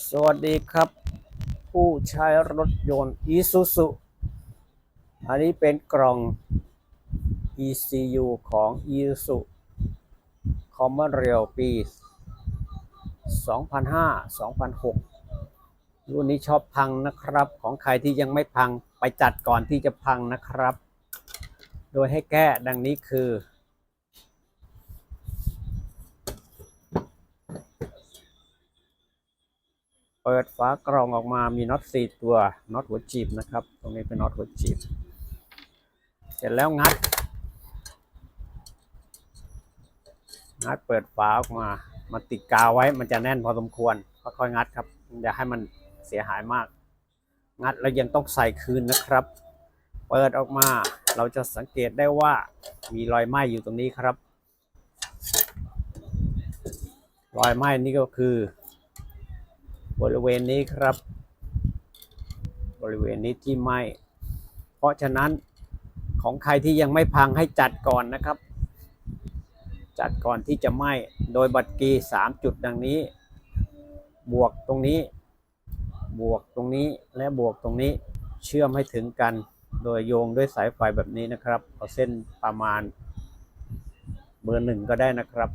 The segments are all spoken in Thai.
สวัสดีครับ ผู้ใช้รถยนต์ Isuzu อันนี้เป็นกล่อง ECU ของ Isuzu Common Rail ปี 2005-2006 รุ่นนี้ชอบพังนะครับ ของใครที่ยังไม่พังไปจัดก่อนที่จะพังนะครับ โดยให้แก้ดังนี้คือ เปิดฝากล่องออกมามีน็อตสี่ตัวน็อตหัวจีบนะครับ ตรงนี้เป็นน็อตหัวจีบ เสร็จแล้วงัด งัดเปิดฝาออกมามาติดกาวไว้มันจะแน่นพอสมควรค่อยๆงัดครับอย่าให้มันเสียหายมาก งัดแล้วยังต้องใส่คืนนะครับ เปิดออกมาเราจะสังเกตได้ว่ามีรอยไหม้อยู่ตรงนี้ครับ รอยไหม้นี่ก็คือ บริเวณนี้ครับ บริเวณนี้ที่ไหมเพราะฉะนั้นของใครที่ยังไม่พังให้จัดก่อนนะครับ จัดก่อนที่จะไหมโดยบัตรกีสามจุดดังนี้ บวกตรงนี้ บวกตรงนี้และบวกตรงนี้เชื่อมให้ถึงกัน โดยโยงด้วยสายไฟแบบนี้นะครับเอาเส้นประมาณเบอร์หนึ่งก็ได้นะครับ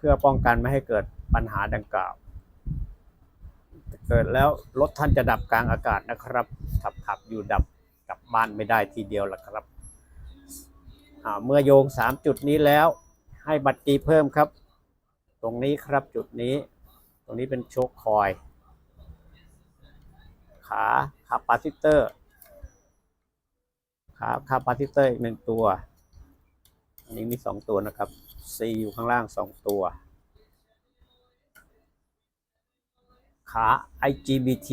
พื่อป้องกันไม่ให้เกิดปัญหาดังกล่าว เกิดแล้วรถท่านจะดับกลางอากาศนะครับ ขับขับอยู่ดับกลับบ้านไม่ได้ทีเดียวละครับ เมื่อโยง 3 จุดนี้แล้ว ให้บัตรกีเพิ่มครับ ตรงนี้ครับจุดนี้ ตรงนี้เป็นโชคคอย ขาคาปาซิเตอร์ขาคาปาซิเตอร์อีกหนึ่งตัว อันนี้มีสองตัวนะครับ C อยู่ข้างล่างสองตัว ขา IGBT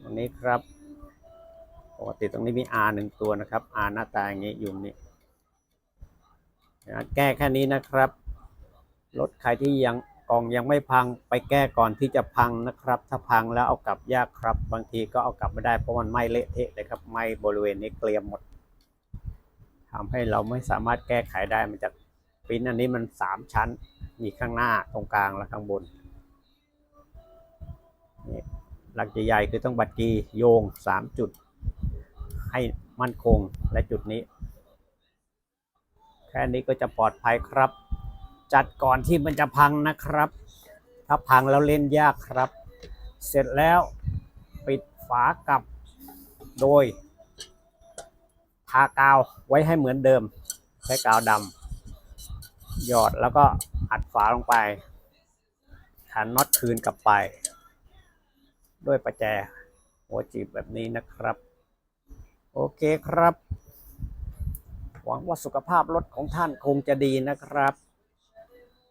ตรงนี้ครับ ปกติตรงนี้มี R หนึ่งตัวนะครับ R หน้าตาอย่างนี้อยู่นี่แก้แค่นี้นะครับ รถใครที่ยังกล่องยังไม่พังไปแก้ก่อนที่จะพังนะครับ ถ้าพังแล้วเอากลับยากครับ บางทีก็เอากลับไม่ได้เพราะมันไหม้เละเทะเลยครับไหม้บริเวณนี้เกลียมหมดทำให้เราไม่สามารถแก้ไขได้มันจะ ปริ้นอันนี้มันสามชั้น มีข้างหน้าตรงกลางและข้างบนนี่หลักใหญ่ๆคือต้องบัตรกีโยงสามจุด ให้มั่นคงและจุดนี้ แค่นี้ก็จะปลอดภัยครับ จัดก่อนที่มันจะพังนะครับ ถ้าพังแล้วเล่นยากครับ เสร็จแล้วปิดฝากลับโดยทากาวไว้ให้เหมือนเดิมใช้กาวดำ หยอดแล้วก็อัดฝาลงไปขันน็อตคืนกลับไป ด้วยประแจหัวจีบแบบนี้นะครับ โอเคครับ หวังว่าสุขภาพรถของท่านคงจะดีนะครับ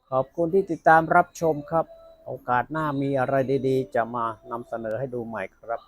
ขอบคุณที่ติดตามรับชมครับ โอกาสหน้ามีอะไรดีๆ จะมานำเสนอให้ดูใหม่ครับ